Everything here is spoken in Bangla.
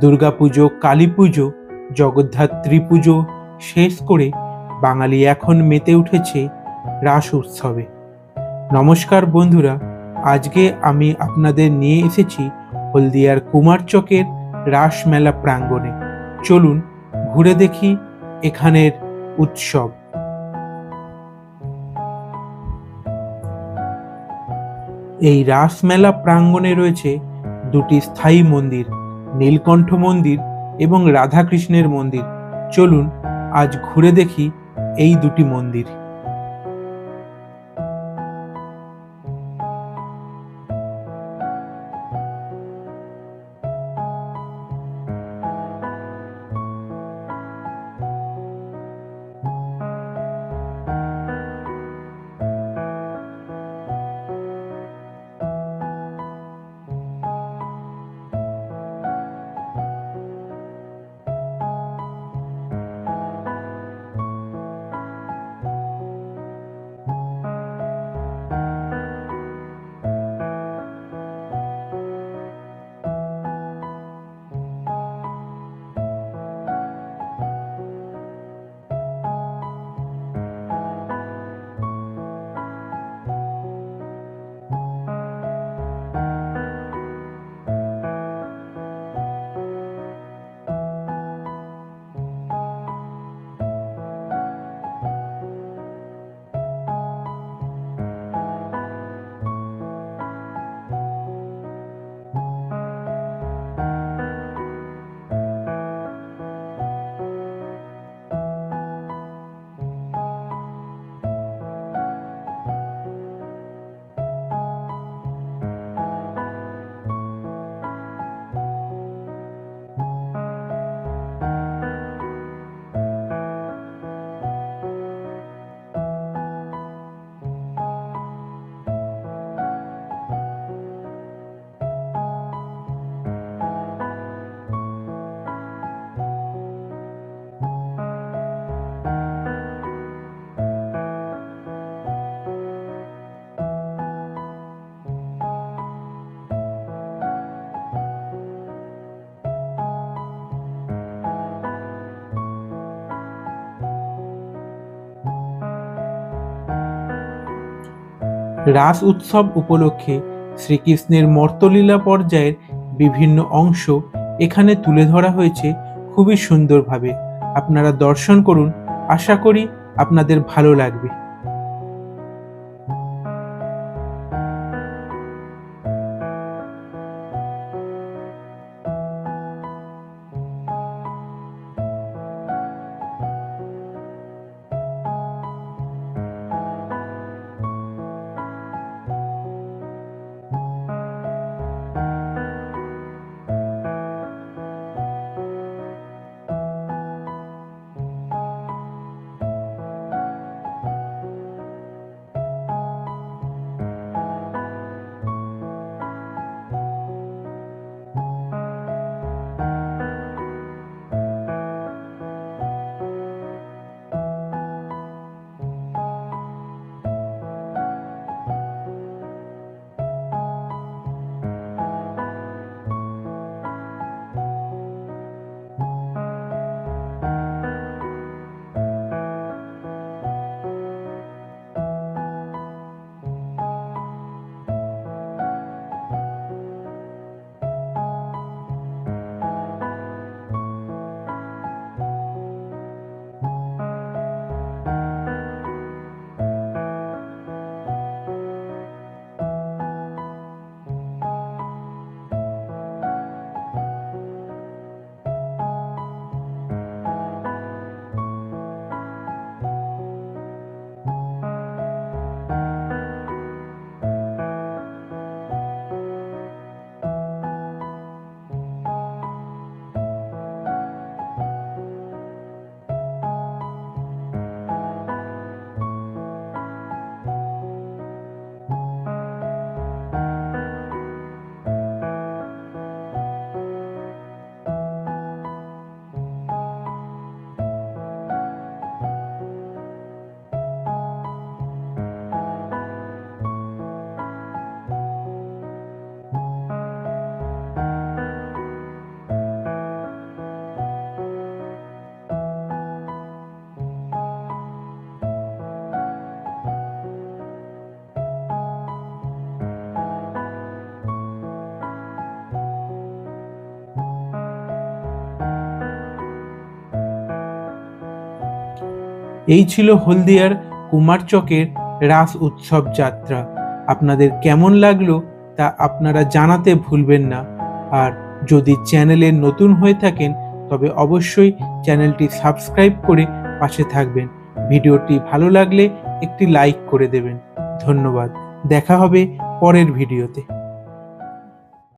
দুর্গাপুজো কালী পুজো, জগদ্ধাত্রী পুজো শেষ করে বাঙালি এখন মেতে উঠেছে রাস উৎসবে। নমস্কার বন্ধুরা, আজকে আমি আপনাদের নিয়ে এসেছি হলদিয়ার কুমারচকের রাস মেলা প্রাঙ্গণে। চলুন ঘুরে দেখি এখানের উৎসব। এই রাসমেলা প্রাঙ্গণে রয়েছে দুটি স্থায়ী মন্দির। নীলকণ্ঠ মন্দির এবং রাধাকৃষ্ণের মন্দির। চলুন আজ ঘুরে দেখি এই দুটি মন্দির। রাস উৎসব উপলক্ষে শ্রীকৃষ্ণের মর্তলীলা পর্যায়ের বিভিন্ন অংশ এখানে তুলে ধরা হয়েছে খুবই সুন্দরভাবে। আপনারা দর্শন করুন। আশা করি আপনাদের ভালো লাগবে। এই ছিল হলদিয়ার কুমারচকের রাস উৎসব যাত্রা। আপনাদের কেমন লাগল তা আপনারা জানাতে ভুলবেন না। আর যদি চ্যানেলে নতুন হয়ে থাকেন, তবে অবশ্যই চ্যানেলটি সাবস্ক্রাইব করে পাশে থাকবেন। ভিডিওটি ভালো লাগলে একটি লাইক করে দেবেন। ধন্যবাদ। দেখা হবে পরের ভিডিওতে।